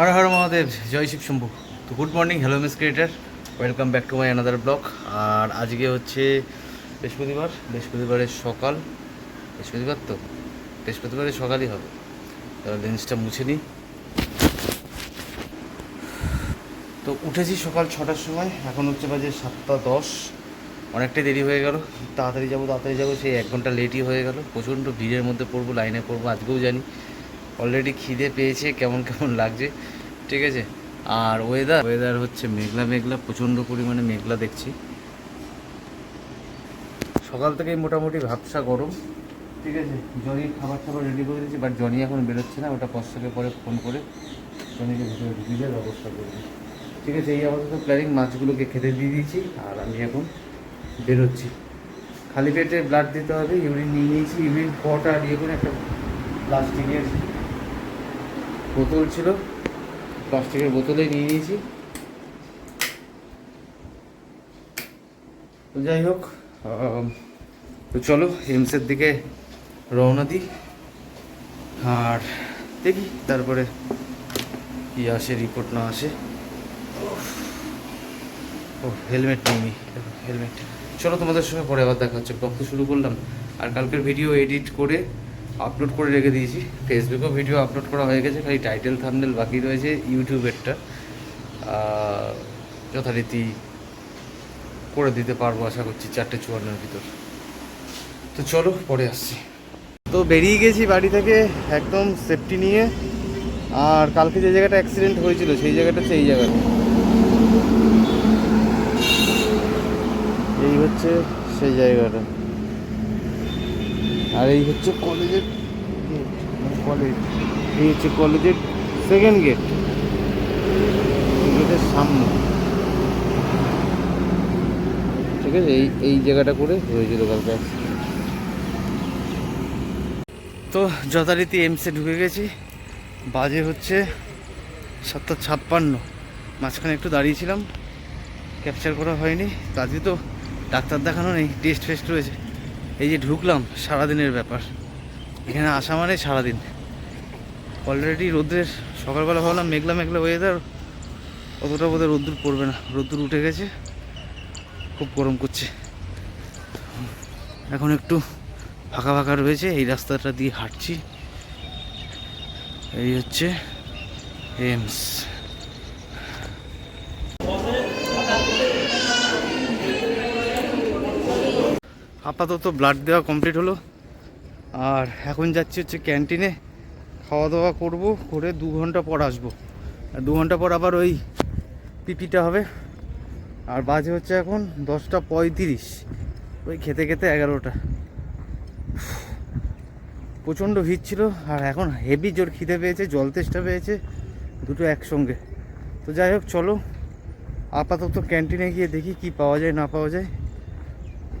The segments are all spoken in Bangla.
হর হর মহাদেব, জয় শিব শম্ভু। তো good morning hello miss creator welcome back to my another blog আর আজকে হচ্ছে বৃহস্পতিবার, বৃহস্পতিবারের সকাল। বৃহস্পতিবার তো? বৃহস্পতিবারের সকালই হবে। তাহলে লেন্সটা মুছে নিই তো উঠেছি সকাল ছটার সময়, এখন হচ্ছে বাজে সাতটা দশ। অনেকটাই দেরি হয়ে গেল। তাড়াতাড়ি যাব তাড়াতাড়ি যাব, সেই এক ঘণ্টা লেটই হয়ে গেল। প্রচণ্ড ভিড়ের মধ্যে পড়ব, লাইনে পড়ব, আজকেও জানি। অলরেডি খিদে পেয়েছে, কেমন কেমন লাগছে। ঠিক আছে? আর ওয়েদার ওয়েদার হচ্ছে মেঘলা মেঘলা, প্রচণ্ড পরিমাণে মেঘলা দেখছি। সকাল থেকেই মোটামুটি ভাবসা গরম, ঠিক আছে? জনি খাবার খাবার রেডি করে দিয়েছি বাট জনি এখন বেরোচ্ছে না, ওটা পশ্চাকে পরে ফোন করে জনিকে ভিতরে ঢুকিয়ে ব্যবস্থা করবে ঠিক আছে, এই আপাতত প্ল্যানিং মাছগুলোকে খেতে দিয়ে দিয়েছি, আর আমি এখন বেরোচ্ছি। খালি পেটে ব্লাড দিতে হবে ইউরিন নিয়ে নিয়েছি ইউরিন কটা দিয়ে করে একটা প্লাস্টিকের বোতল ছিল। প্লাস্টিকের বোতলে নিয়ে নিয়েছি। যাই হোক তো চলো এমসের দিকে রওনা দিই। আর দেখি তারপরে কি আসে রিপোর্ট না আসে। ও হেলমেট নিইনি হেলমেট চলো তোমাদের সঙ্গে পরে আবার দেখা হচ্ছে। শুরু করলাম। আর কালকের ভিডিও এডিট করে আপলোড করে রেখে দিয়েছি। ফেসবুকেও ভিডিও আপলোড করা হয়ে গেছে, খালি টাইটেল থামনেল বাকি রয়েছে ইউটিউবেরটা যথারীতি করে দিতে পারব আশা করছি চারটে চুয়ান্নর ভিতর। তো চলো, পরে আসছি। তো বেরিয়ে গেছি বাড়ি থেকে একদম সেফটি নিয়ে। আর কালকে যে জায়গাটা অ্যাক্সিডেন্ট হয়েছিল, সেই জায়গাটা এই জায়গাটা। এই হচ্ছে সেই জায়গাটা। আর এই হচ্ছে কলেজের কলেজ, এই হচ্ছে কলেজের সেকেন্ড গেট গেটের সামনে। ঠিক আছে? এই এই জায়গাটা করে হয়েছিল কালকে তো যথারীতি এমসে ঢুকে গেছি। বাজে হচ্ছে সাতটা ছাপ্পান্ন। মাঝখানে একটু দাঁড়িয়েছিলাম। ক্যাপচার করা হয়নি। কাজে তো ডাক্তার দেখানো নেই টেস্ট ফেস্ট রয়েছে। এই যে ঢুকলাম, সারাদিনের ব্যাপার। এখানে আসা মানে সারাদিন। অলরেডি রোদ্রের, সকালবেলা ভাবলাম মেঘলা মেঘলা ওয়েদার অতটা বোধহয় রোদ্দুর পড়বে না। রোদ্দুর উঠে গেছে, খুব গরম করছে। এখন একটু ফাঁকা ফাঁকা রয়েছে, এই রাস্তাটা দিয়ে হাঁটছি। এই হচ্ছে এমস আপাতত ব্লাড দেওয়া কমপ্লিট হলো। আর এখন যাচ্ছি হচ্ছে ক্যান্টিনে খাওয়া দাওয়া করব, করে দু ঘণ্টা পর আসব। আর দু ঘণ্টা পর আবার ওই পিপিটা হবে। আর বাজে হচ্ছে এখন দশটা পঁয়ত্রিশ। ওই খেতে খেতে এগারোটা। প্রচণ্ড ভিড় ছিল, আর এখন হেভি জোর খিদে পেয়েছে, জল তেষ্টা পেয়েছে, দুটো একসঙ্গে। তো যাই হোক, চলো। আপাতত ক্যান্টিনে গিয়ে দেখি কি পাওয়া যায়, না পাওয়া যায়।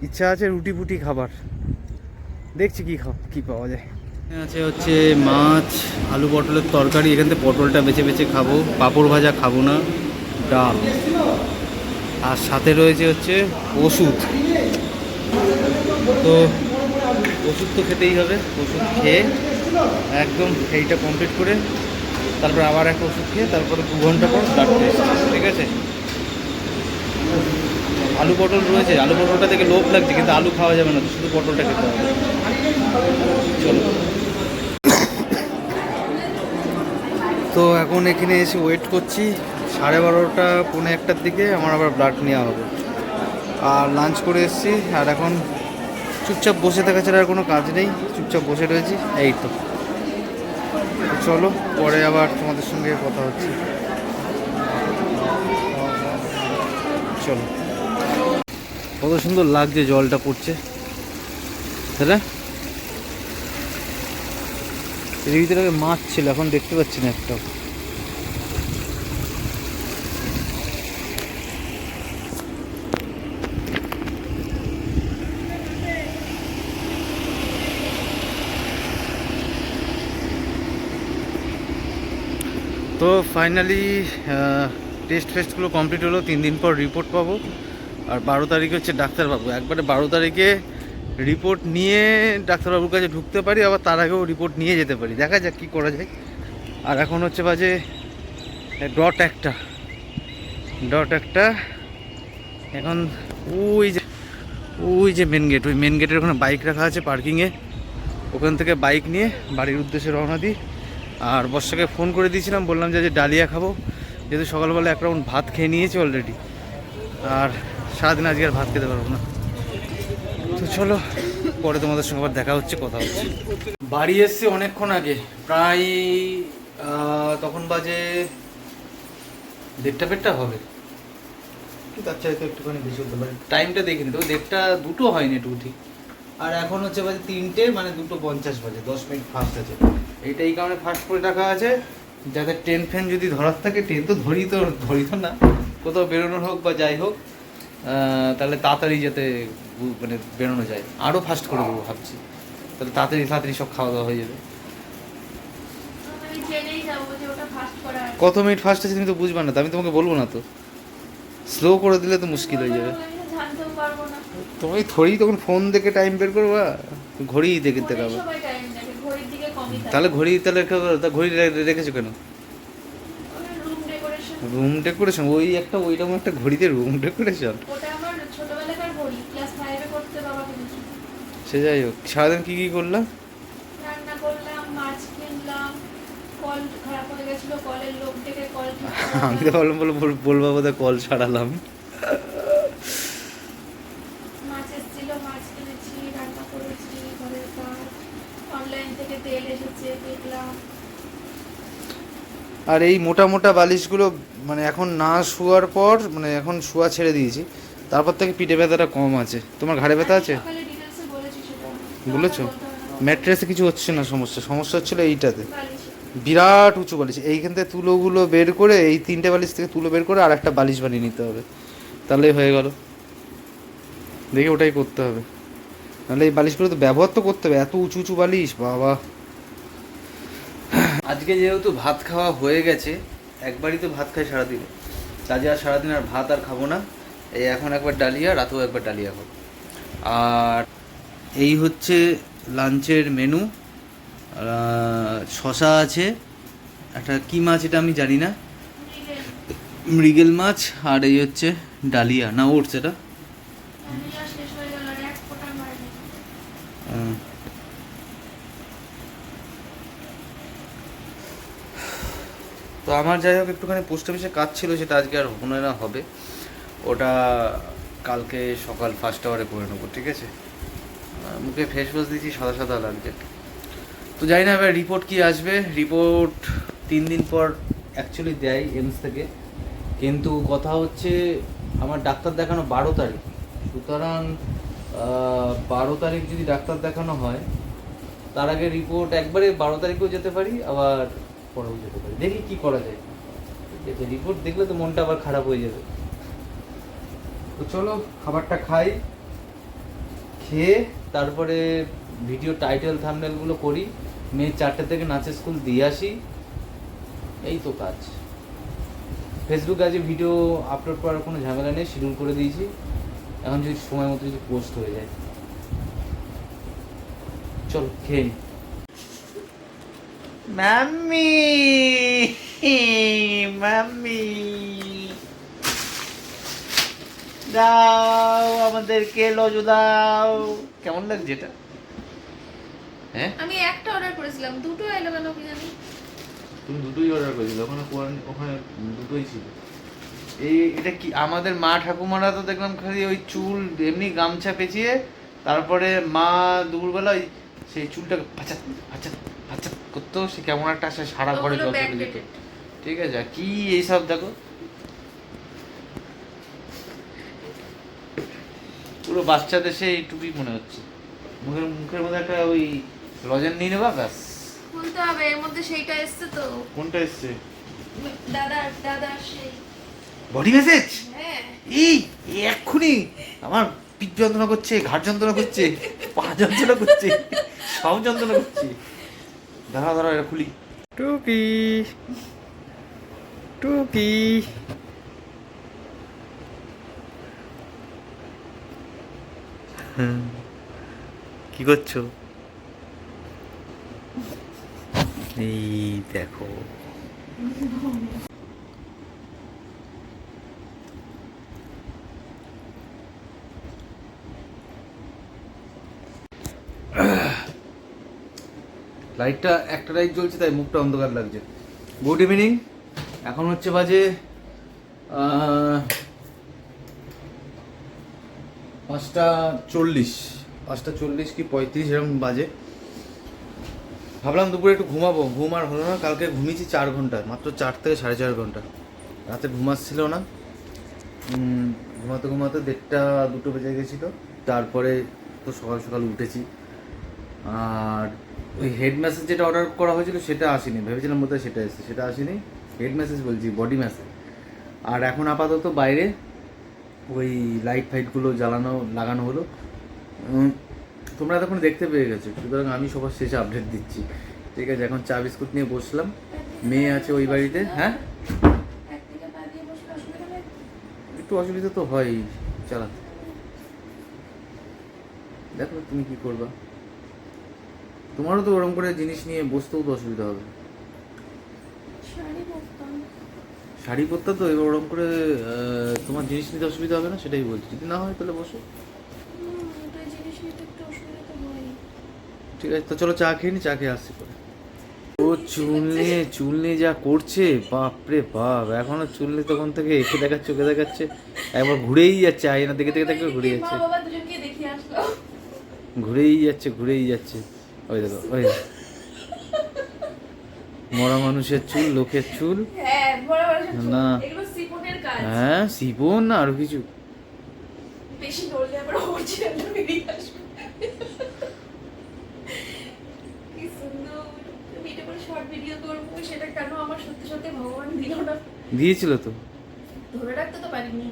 ইচ্ছা আছে রুটি ফুটি খাবার। দেখছি কি খাব কি পাওয়া যায়। আছে হচ্ছে মাছ, আলু পটলের তরকারি, এখান থেকে পটলটা বেছে বেছে খাব। পাঁপড় ভাজা খাব না, ডাল। আর সাথে রয়েছে হচ্ছে ওষুধ। তো ওষুধ তো খেতেই হবে, ওষুধ খেয়ে একদম এইটা কমপ্লিট করে তারপর আবার একটা ওষুধ খেয়ে তারপরে দু ঘণ্টা পর ঠিক আছে? আলু পটল রয়েছে, আলু পটলটা থেকে লোভ লাগছে, কিন্তু আলু খাওয়া যাবে না শুধু পটলটা খেতে হবে। চলো। তো এখন এখানে এসে ওয়েট করছি, সাড়ে বারোটা, পৌনে একটার দিকে, আমার আবার ব্লাড নেওয়া হবে। আর লাঞ্চ করে এসেছি, আর এখন চুপচাপ বসে থাকা ছাড়া আর কোনো কাজ নেই, চুপচাপ বসে রয়েছি, এই তো চলো, পরে আবার তোমাদের সঙ্গে কথা হচ্ছে। চলো। কত সুন্দর লাগছে জলটা পড়ছে। না এর ভিতরে মাছ ছিল, এখন দেখতে পাচ্ছি না একটাও। তো ফাইনালি টেস্ট ফেস্টগুলো কমপ্লিট হলো, তিন দিন পর রিপোর্ট পাবো। আর বারো তারিখে হচ্ছে ডাক্তারবাবু। একবারে বারো তারিখে রিপোর্ট নিয়ে ডাক্তারবাবুর কাছে ঢুকতে পারি, আবার তার আগেও রিপোর্ট নিয়ে যেতে পারি। দেখা যাক কী করা যায়। আর এখন হচ্ছে বাজে ডট একটা। ডট একটা। এখন ওই যে ওই যে মেন গেট ওই মেন গেটের ওখানে বাইক রাখা আছে পার্কিংয়ে ওখান থেকে বাইক নিয়ে বাড়ির উদ্দেশ্যে রওনা দিই। আর বর্ষাকে ফোন করে দিয়েছিলাম, বললাম যে ডালিয়া খাব। যেহেতু সকালবেলা এক রাউন্ড ভাত খেয়ে নিয়েছি অলরেডি আর সারাদিন আজকে আর ভাত খেতে পারব না। তো চলো পরে তোমাদের সঙ্গে আবার দেখা হচ্ছে কথা হচ্ছে। বাড়ি এসছি অনেকক্ষণ আগে প্রায় তখন বাজে দেড়টা পেটটা হবে। তার চাইতে একটুখানি বেশি হতে পারে। টাইমটা দেখে নিতে দেড়টা দুটো হয়নি একটু ঠিক। আর এখন হচ্ছে বাজে তিনটে মানে দুটো পঞ্চাশ বাজে দশ মিনিট ফার্স্ট আছে। এইটা এই কারণে ফার্স্ট করে রাখা আছে। যাতে ট্রেন ফ্রেন যদি ধরার থাকে ট্রেন তো ধরি তো ধরি তো না। কোথাও বেরোনোর হোক বা যাই হোক তাহলে তাড়াতাড়ি যাতে মানে বেরোনো যায়। আরও ফাস্ট করে দেবো ভাবছি। তাহলে তাড়াতাড়ি তাড়াতাড়ি সব খাওয়া দাওয়া হয়ে যাবে। কত মিনিট ফার্স্ট আছে তুমি তো বুঝবা না তো আমি তোমাকে বলব না তো। স্লো করে দিলে তো মুশকিল হয়ে যাবে। তুমি থোড়ি তখন ফোন দেখে টাইম বের করবা ঘড়ি দেখে দেখাবো। দেখে তাহলে ঘড়ি তাহলে ঘড়ি রেখেছো কেন? রুম ডেকোরেশন ওই একটা ওইরকম একটা ঘড়িতে রুম ডেকোরেশন ওটা আমার ছোটবেলাকার ঘড়ি ক্লাস 5 এ করতে বাবা কিনেছিল সে যাই হোক সারাদিন কি কি করলাম রান্না করলাম মাছ কিনলাম কল খারাপ হয়ে গেছিল কলের লোক ডেকে কল আমি তো বলব বললাম বলো বলব বোধহয় কল ছাড়ালাম মাছ এসেছিল মাছ কিনেছি রান্না করেছি ঘরের কাজ অনলাইন থেকে তেল এসেছে দেখলাম আর এই মোটা মোটা বালিশগুলো মানে এখন না শোয়ার পর মানে এখন শোয়া ছেড়ে দিয়েছি। তারপর থেকে পিঠে ব্যথাটা কম আছে। তোমার ঘাড়ে ব্যথা আছে? বলেছি ম্যাট্রেসে কিছু হচ্ছে না সমস্যা? সমস্যা হচ্ছিল এইটাতে। বিরাট উঁচু বালিশ। এইখান থেকে তুলোগুলো বের করে এই তিনটে বালিশ থেকে তুলো বের করে আর একটা বালিশ বানিয়ে নিতে হবে। তাহলেই হয়ে গেল। দেখি ওটাই করতে হবে। নাহলে এই বালিশগুলো তো ব্যবহার তো করতে হবে। এত উঁচু উঁচু বালিশ বাবা। আজকে যেহেতু ভাত খাওয়া হয়ে গেছে একবারই তো ভাত খাই সারাদিনে। কাজে আর সারাদিন আর ভাত আর খাব না। এই এখন একবার ডালিয়া রাতেও একবার ডালিয়া খাব। আর এই হচ্ছে লাঞ্চের মেনু শশা আছে একটা কি মাছ এটা আমি জানি না। মৃগেল। মাছ আর এই হচ্ছে ডালিয়া। না ওটস এটা শেষ হয়ে গেল আর এক ফোঁটার মারেনি। আহ। তো আমার যাই হোক একটুখানি পোস্ট অফিসে কাজ ছিল, সেটা আজকে আর হবে না হবে। ওটা কালকে সকাল ফার্স্ট আওয়ারে করে নেব, ঠিক আছে? মুখে ফেস ওয়াশ দিয়েছি, সাদা সাদা লাগছে। তো জানি না এবার রিপোর্ট কি আসবে। রিপোর্ট তিন দিন পর অ্যাকচুয়ালি দেয় এমস থেকে। কিন্তু কথা হচ্ছে, আমার ডাক্তার দেখানো বারো তারিখ। সুতরাং বারো তারিখ যদি ডাক্তার দেখানো হয়, তার আগে রিপোর্ট একবারে বারো তারিখেও যেতে পারি, আবার পরেও যেতে পারি। দেখি কি করা যায়। আছে রিপোর্ট দেখলে তো মনটা আবার খারাপ হয়ে যাবে। তো চলো, খাবারটা খাই, খেয়ে তারপরে ভিডিও টাইটেল থাম্বনেলগুলো করি। মেয়ে চারটে থেকে নাচের স্কুল দিয়ে আসি। এই তো কাজ। ফেসবুকে আজকে ভিডিও আপলোড করার কোনো ঝামেলা নেই শিডিউল করে দিয়েছি। এখন যদি সময় মতো যদি পোস্ট হয়ে যায়। চলো, খেয়ে মাম্মি মাম্মি। দাও আমাদেরকে লজু দাও। কেমন লাগছে এটা? হ্যাঁ? আমি একটা অর্ডার করেছিলাম। দুটো এলো কেন কি জানি? তুমি দুটোই অর্ডার করেছিলে। ওখানে ওখানে দুটোই ছিল। এই এটা কি আমাদের মা ঠাকুমারা তো দেখলাম খালি ওই চুল এমনি গামছা পেঁচিয়ে তারপরে মা দুপুরবেলা ওই সেই চুলটাকে ফাচাত ফাচাত ফাচাত করতো সে কেমন একটা সে সারা ঘরে জল ঠিক আছে কি এইসব দেখো? পুরো বাচ্চাদের সেই টুপি মনে হচ্ছে। মুখের মুখের মধ্যে একটা ওই লজেন নিয়ে নেবা ব্যাস। খুলতে হবে এর মধ্যে সেইটা এসছে তো। কোনটা এসছে? দাদা দাদা সেই। বডি মেসেজ হ্যাঁ। এই এই এক্ষুনি। আমার পিঠ যন্ত্রণা করছে ঘাট যন্ত্রণা করছে পা যন্ত্রণা করছে সব যন্ত্রণা করছে। দাঁড়া দাঁড়া এটা খুলি টুকি টুকি হুম। কি করছ এই দেখো লাইটটা একটা লাইট জ্বলছে, তাই মুখটা অন্ধকার লাগছে। গুড ইভিনিং এখন হচ্ছে বাজে পাঁচটা চল্লিশ। পাঁচটা চল্লিশ কি পঁয়ত্রিশ, এরকম বাজে। ভাবলাম দুপুরে একটু ঘুমাবো। ঘুম আর হলো না, কালকে ঘুমিয়েছি চার ঘণ্টা, মাত্র চার থেকে সাড়ে চার ঘণ্টা। রাতে ঘুমাচ্ছিল না। ঘুমাতে ঘুমাতে দেড়টা, দুটো বেজে গেছিল। তারপরে তো সকাল সকাল উঠেছি। আর ওই হেড ম্যাসেজ যেটা অর্ডার করা হয়েছিল, সেটা আসেনি। ভেবেছিলাম বোধহয় সেটা এসেছে। সেটা আসেনি। হেড মেসেজ বলছি বডি ম্যাসেজ আর এখন আপাতত বাইরে ওই লাইট ফাইটগুলো জ্বালানো, লাগানো হলো। তোমরা তখন দেখতে পেয়ে গেছো। সুতরাং আমি সবার শেষে আপডেট দিচ্ছি। ঠিক আছে, এখন চা বিস্কুট নিয়ে বসলাম। মেয়ে আছে ওই বাড়িতে হ্যাঁ? একটু অসুবিধা তো হয় চালাতে দেখো তুমি কি করবা। তোমারও তো ওরকম করে জিনিস নিয়ে বসতেও তো অসুবিধা হবে। শাড়ি পরতে তো এবার ওরকম করে তোমার জিনিস নিতে অসুবিধা হবে না? সেটাই বলছি। যদি না হয় তাহলে বসো। ঠিক আছে তো চলো চা খেয়ে নি চা খেয়ে আসছি পরে। ও চুল নিয়ে চুল নিয়ে যা করছে বাপরে বাপ এখনও চুল নিয়ে তখন থেকে একে দেখাচ্ছে ওকে দেখাচ্ছে একবার ঘুরেই যাচ্ছে আয়না দেখে দেখে দেখে ঘুরে যাচ্ছে। ঘুরেই যাচ্ছে ঘুরেই যাচ্ছে। ওই দেখো ওই মরা মানুষের চুল লোকের চুল। হ্যাঁ। না। হ্যাঁ শিবন না আরও কিছু। দিয়েছিল তো। ধরে রাখতে তো পারিনি।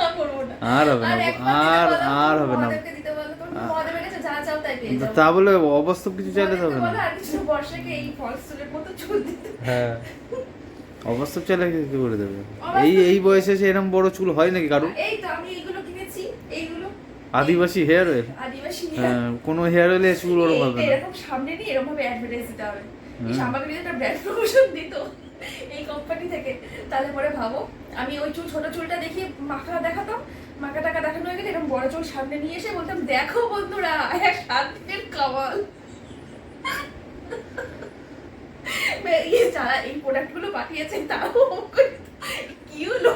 আর করব না। আর হবে না, আর- আর হবে না। মহাদেবকে দিতে বলো, তখন মহাদেবের কাছে যা চাও তাই পেয়ে যাব। তা বলে অবাস্তব কিছু চাইলে মহাদেবকে না। বলো, আর কিছু বর্ষাকে এই ফলস চুলের মতো চুল দিতে হ্যাঁ। অবাস্তব চাইলে কি করে দেবে? এই এই বয়সে এসে এরকম বড় চুল হয় নাকি কারও? এই তো আমি এইগুলো কিনেছি এইগুলো। আদিবাসী হেয়ার অয়েল আদিবাসী হ্যাঁ কোনো হেয়ার অয়েলে চুল ওরকম হবে না। এরকম সামনে নিয়ে এরকম ভাবে অ্যাডভার্টাইজ দিতে হবে। আমাকে যদি একটা ব্র্যান্ড প্রমোশন দিত এই কোম্পানি থেকে। তাহলে পরে ভাবো আমি ওই চুল ছোট চুলটা দেখিয়ে মাখা দেখাতাম মাখা টাকা দেখানো হয়ে গেলে এরকম বড় চুল সামনে নিয়ে এসে বলতাম দেখো বন্ধুরা এক সাত কামাল ইয়ে যারা এই প্রোডাক্টগুলো দিত। কি হলো?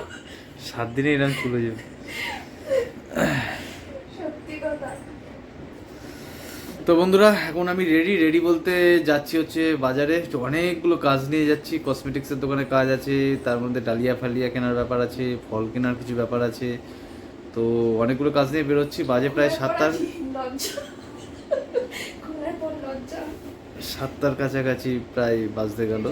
সাত দিনে এরকম চুল যাবে। সত্যি কথা। তো বন্ধুরা এখন আমি রেডি রেডি বলতে যাচ্ছি হচ্ছে বাজারে। তো অনেকগুলো কাজ নিয়ে যাচ্ছি কসমেটিক্সের দোকানে কাজ আছে তার মধ্যে ডালিয়া ফালিয়া কেনার ব্যাপার আছে ফল কেনার কিছু ব্যাপার আছে। তো অনেকগুলো কাজ নিয়ে বেরোচ্ছি বাজে প্রায় সাতটার। সাতটার কাছাকাছি প্রায় বাজতে গেল।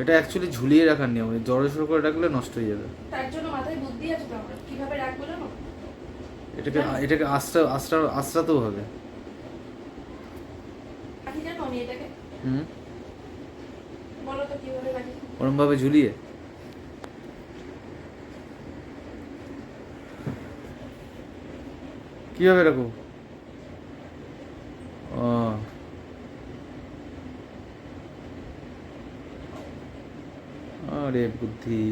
এটা অ্যাকচুয়ালি ঝুলিয়ে রাখার নিয়ম জড়ো সড়ো করে রাখলে নষ্ট হয়ে যাবে। তার জন্য মাথায় বুদ্ধি আছে তো আমার কীভাবে রাখব জানো? এটাকে এটাকে আস্রা আস্রা আস্রাতেও হবে। হুম? রাখি ওরমভাবে ঝুলিয়ে? কীভাবে রাখো ও। আরে বুদ্ধি।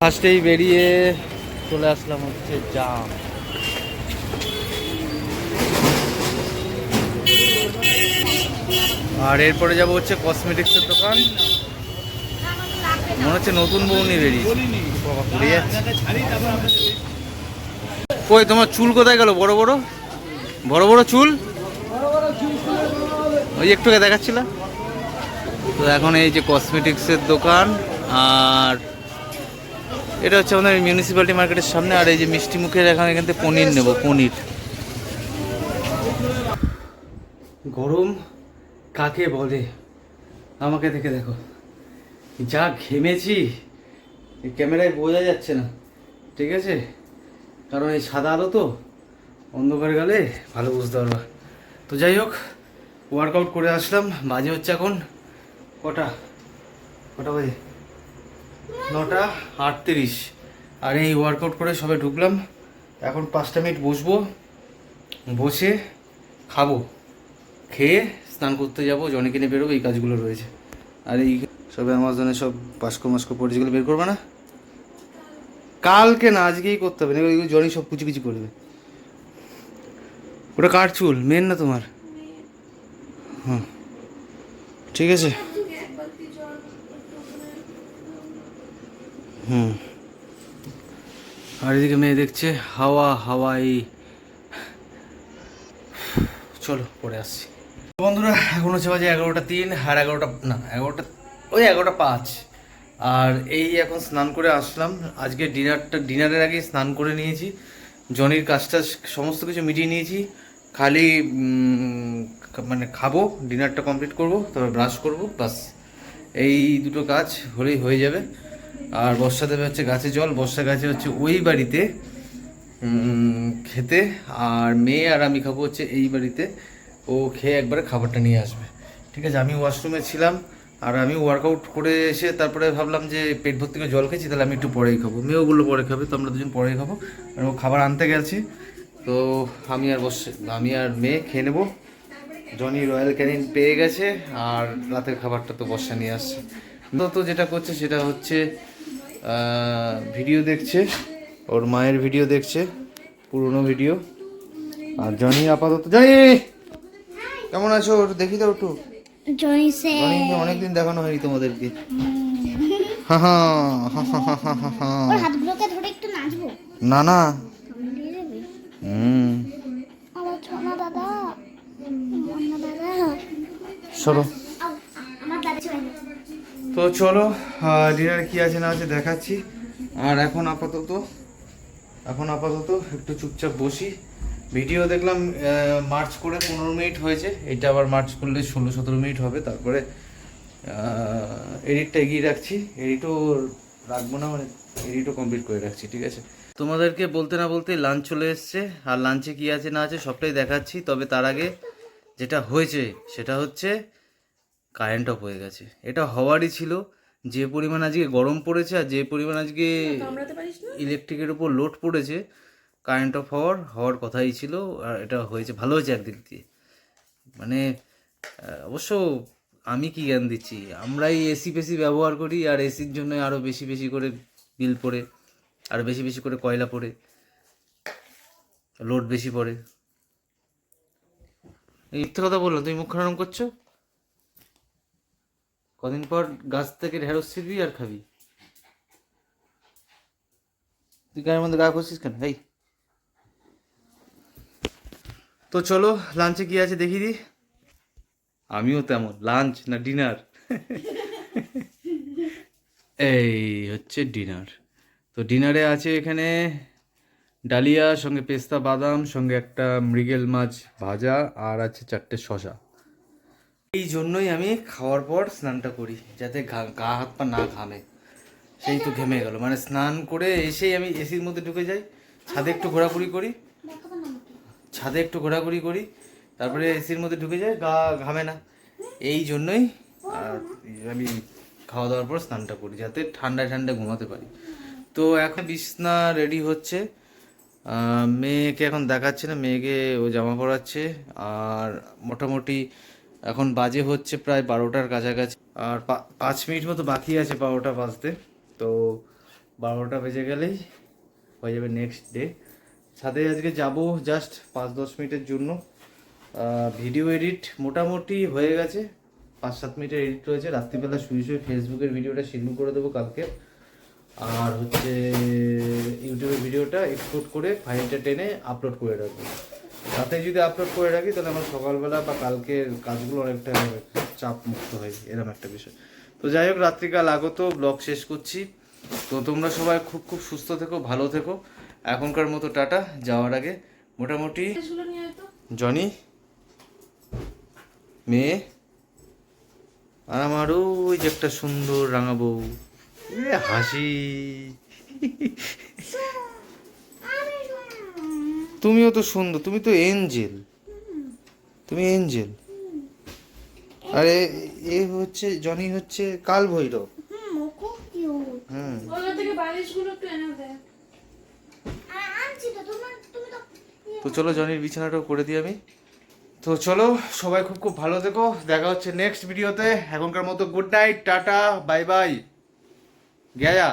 ফার্স্টেই বেরিয়ে চলে আসলাম হচ্ছে জাম। আর এরপরে যাব হচ্ছে কসমেটিক্সের দোকান। মনে হচ্ছে নতুন ঘুরে যাচ্ছে। কই, তোমার চুল কোথায় গেল? বড় বড়? বড় বড় চুল? ওই একটু আগে দেখাচ্ছিল তো এখন এই যে কসমেটিক্সের দোকান, আর এটা হচ্ছে আমাদের মিউনিসিপ্যালিটি মার্কেটের সামনে, আর এই যে মিষ্টি মুখের এখন এখান থেকে পনির নেব, পনির। গরম কাকে বলে? আমাকে দেখে দেখো। যা ঘেমেছি ক্যামেরায় বোঝা যাচ্ছে না, ঠিক আছে? কারণ এই সাদা আলো তো অন্ধকার গেলে ভালো বুঝতে পারবা। তো যাই হোক ওয়ার্কআউট করে আসলাম, বাজে হচ্ছে এখন কটা? কটা বাজে? নটা আটত্রিশ। আর এই ওয়ার্কআউট করে সবে ঢুকলাম। এখন পাঁচটা মিনিট বসবো, বসে খাব, খেয়ে স্নান করতে যাব, জনে কিনে বেরোবো, এই কাজগুলো রয়েছে। আর এই সব অ্যামাজনে সব বাস্কো মাস্কো পড়ে যেগুলো বের করবে না? কালকে না, আজকেই করতে হবে না ওই জনি সব কুচি কুচি করবে। ওটা কার চুল? মেন না তোমার? হুম। ঠিক আছে। হুম। আর এদিকে মেয়ে দেখছে, হাওয়া হাওয়াই। চলো, পরে আসছি। বন্ধুরা, এখন হচ্ছে বাজে এগারোটা তিন আর এগারোটা, না, এগারোটা, ওই এগারোটা পাঁচ। আর এই এখন স্নান করে আসলাম। আজকে ডিনারটা, ডিনারের আগে স্নান করে নিয়েছি। জনির কাজটা সমস্ত কিছু মিটিয়ে নিয়েছি। খালি মানে খাব, ডিনারটা কমপ্লিট করব, তারপর ব্রাশ করব বাস এই দুটো কাজ হলেই হয়ে যাবে। আর বর্ষা দেবে হচ্ছে গাছে জল, বর্ষা গাছে হচ্ছে ওই বাড়িতে খেতে। আর মেয়ে আর আমি খাব হচ্ছে এই বাড়িতে। ও খেয়ে একবারে খাবারটা নিয়ে আসবে। ঠিক আছে, আমি ওয়াশরুমে ছিলাম আর আমি ওয়ার্কআউট করে এসে তারপরে ভাবলাম যে পেট ভর্তি করে জল খেয়েছি, তাহলে আমি একটু পরেই খাব। মেয়েও বলল, পরে খাবে, তো আমরা দুজন পরেই খাব। আর ও খাবার আনতে গেছি। তো আমি আর বসে, আমি আর মেয়ে খেয়ে নেব। জনি রয়্যাল ক্যানিন পেয়ে গেছে আর রাতের খাবারটা তো বর্ষা নিয়ে আসছে। তো যেটা করছে সেটা হচ্ছে ভিডিও দেখছে, ওর মায়ের ভিডিও দেখছে, পুরনো ভিডিও আর জনি আপাতত জনি কেমন আছো? দেখি দাও একটু। অনেকদিন দেখানো হয়নি তোমাদেরকে। না না। চলো। তো চলো ডিনার কি আছে না আছে দেখাচ্ছি। আর এখন আপাতত এখন আপাতত একটু চুপচাপ বসি। ভিডিও দেখলাম মার্চ করে পনেরো মিনিট হয়েছে। এটা আবার মার্চ করলে ষোলো সতেরো মিনিট হবে। তারপরে এডিটটা এগিয়ে রাখছি। এডিটও রাখব না মানে এডিটও কমপ্লিট করে রাখছি ঠিক আছে? তোমাদেরকে বলতে না বলতে লাঞ্চ চলে এসছে। আর লাঞ্চে কি আছে না আছে সবটাই দেখাচ্ছি। তবে তার আগে যেটা হয়েছে সেটা হচ্ছে কারেন্ট অফ হয়ে গেছে। এটা হওয়ারই ছিল। যে পরিমাণ আজকে গরম পড়েছে আর যে পরিমাণ আজকে ইলেকট্রিকের উপর লোড পড়েছে কারেন্ট অফ হওয়ার হওয়ার কথাই ছিল, আর এটা হয়েছে, ভালো হয়েছে একদিক দিয়ে। মানে অবশ্য আমি কি জ্ঞান দিচ্ছি? আমরাই এসি পেসি ব্যবহার করি, আর এসির জন্য আরও বেশি বেশি করে বিল পড়ে আরও বেশি বেশি করে কয়লা পড়ে লোড বেশি পড়ে। মিথ্যে কথা বললাম, তুমি মুখ খারাপ করছ? কদিন পর গাছ থেকে ঢেঁড়স ছিড়বি আর খাবি। তুই গায়ের মধ্যে গা করছিস কেন? এই। তো চলো লাঞ্চে কি আছে দেখি দি। আমিও তেমন লাঞ্চ না ডিনার এই হচ্ছে ডিনার তো ডিনারে আছে এখানে ডালিয়া সঙ্গে পেস্তা বাদাম সঙ্গে একটা মৃগেল মাছ ভাজা আর আছে চারটে শশা এই জন্যই আমি খাওয়ার পর স্নানটা করি যাতে গা- গা হাত পা না ঘামে। সেই তো ঘেমে গেল। মানে স্নান করে এসেই আমি এসির মধ্যে ঢুকে যাই ছাদে একটু ঘোরাঘুরি করি। ছাদে একটু ঘোরাঘুরি করি, তারপরে এসির মধ্যে ঢুকে যায় গা ঘামে না। এই জন্যই, আর আমি খাওয়া দাওয়ার পর স্নানটা করি, যাতে ঠান্ডায় ঠান্ডায় ঘুমাতে পারি। তো এখন বিছনা রেডি হচ্ছে। মেয়েকে এখন দেখাচ্ছে না, মেয়েকে ও জামা পরাচ্ছে, আর মোটামুটি এখন বাজে হচ্ছে প্রায় বারোটার কাছাকাছি। আর পাঁচ মিনিট মতো বাকি আছে বারোটা বাজতে। তো বারোটা বেজে গেলেই হয়ে যাবে নেক্সট ডে ছাদে আজকে যাব জাস্ট পাঁচ দশ মিনিটের জন্য। ভিডিও এডিট মোটামুটি হয়ে গেছে। পাঁচ সাত মিনিটের এডিট রয়েছে। রাত্রিবেলা শুয়ে শুয়ে ফেসবুকের ভিডিওটা শিডিউল করে দেবো কালকে। আর হচ্ছে ইউটিউবের ভিডিওটা এক্সপোর্ট করে ফাইলটা টেনে আপলোড করে রাখব। রাতে যদি আপলোড করে রাখি, তাহলে আমার সকালবেলা বা কালকের কাজগুলো অনেকটা চাপ মুক্ত হয় এরকম একটা বিষয়। তো যাই হোক, রাত্রিকাল আগত ব্লগ শেষ করছি। তো তোমরা সবাই খুব খুব সুস্থ থেকো, ভালো থেকো। এখনকার মতো টাটা যাওয়ার আগে মোটামুটি জনি মেয়ে আর আমার ওই যে একটা সুন্দর রাঙা বউ। হাসি। তুমিও তো সুন্দর তুমি তো এঞ্জেল। তুমি এঞ্জেল। আরে এ হচ্ছে জনি হচ্ছে কাল ভৈরব হুম ও খুব কিউট হুম ওগুলো থেকে বালিশগুলো একটু এনে দে আর আনছি তো তোমার তুমি তো ইয়ে তো চলো জনির বিছানাটাও করে দিই আমি। তো চলো, সবাই খুব খুব ভালো থেকো। দেখা হচ্ছে নেক্সট ভিডিওতে এখনকার মতো good night tata bye bye Gaya.